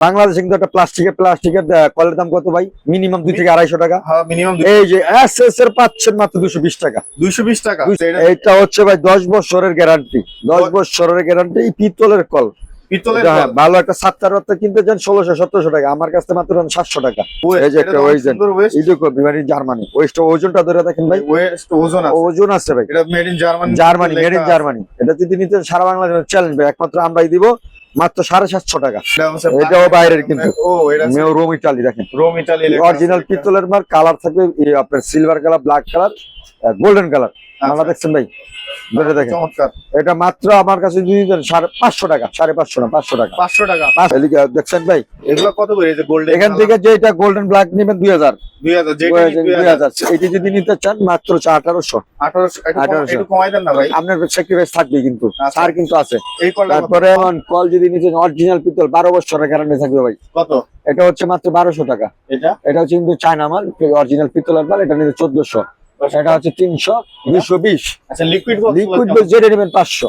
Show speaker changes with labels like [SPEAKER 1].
[SPEAKER 1] বাংলাদেশে কিন্তু একটা প্লাস্টিকের প্লাস্টিকের কলের দাম কত ভাই? মিনিমাম দুই থেকে আড়াইশো টাকা।
[SPEAKER 2] হ্যাঁ মিনিমাম
[SPEAKER 1] এই যে এস এস এর পাচ্ছেন মাত্র দুশো বিশ টাকা।
[SPEAKER 2] দুইশো বিশ টাকা এটা
[SPEAKER 1] হচ্ছে ভাই দশ বছরের গ্যারান্টি দশ বছরের গ্যারান্টি পিতলের কল।
[SPEAKER 2] পিতলের কল।
[SPEAKER 1] ভালো একটা সাতটার রাত্রে কিনতে চান ষোলোশো সতেরোশো টাকা। আমার কাছে মাত্র সাতশো টাকা। এই যে একটা ওয়েজেন জার্মানি ওয়েস্ট। ওজনটা ধরে দেখেন ভাই।
[SPEAKER 2] ওজন
[SPEAKER 1] ওজন আছে ভাই।
[SPEAKER 2] Germany
[SPEAKER 1] Germany made in Germany এটা যদি নিতে সারা চ্যালেঞ্জ ভাই। একমাত্র আমরাই দিব। মাত্র সাড়ে সাতশো টাকা। এটাও বাইরের কিন্তু।
[SPEAKER 2] এটা
[SPEAKER 1] রোম ইটালি দেখেন।
[SPEAKER 2] রোম ইতালি
[SPEAKER 1] অরিজিনাল পিতলের মার কালার থাকবে আপনার silver colour black colour golden colour মালা দেখছেন ভাই? দেখেন। এটা মাত্র আমার কাছে যদি সাড়ে পাঁচশো টাকা সাড়ে পাঁচশো না পাঁচশো টাকা।
[SPEAKER 2] পাঁচশো টাকা।
[SPEAKER 1] এদিকে দেখছেন ভাই?
[SPEAKER 2] এগুলো কত করে? যে গোল্ডেন
[SPEAKER 1] এখান থেকে যেটা গোল্ডেন ব্ল্যাক নেবেন দুই হাজার। এটি যদি নিতে চান মাত্র আঠারোশো। আপনার স্যাক্রিফাইস থাকবে কিন্তু
[SPEAKER 2] আচ্ছা।
[SPEAKER 1] সার কিন্তু আছে। তারপরে কল যদি নিতে অরিজিনাল পিতল বারো বছরের গ্যারান্টি থাকবে ভাই।
[SPEAKER 2] কত?
[SPEAKER 1] এটা হচ্ছে মাত্র বারোশো টাকা। এটা? হচ্ছে কিন্তু চায়না মাল অরিজিনাল পিতলের মাল এটা নিতে চোদ্দশো। এটা হচ্ছে তিনশো দুশো বিশ।
[SPEAKER 2] আচ্ছা লিকুইড
[SPEAKER 1] লিকুইড যেটা নেবেন পাঁচশো।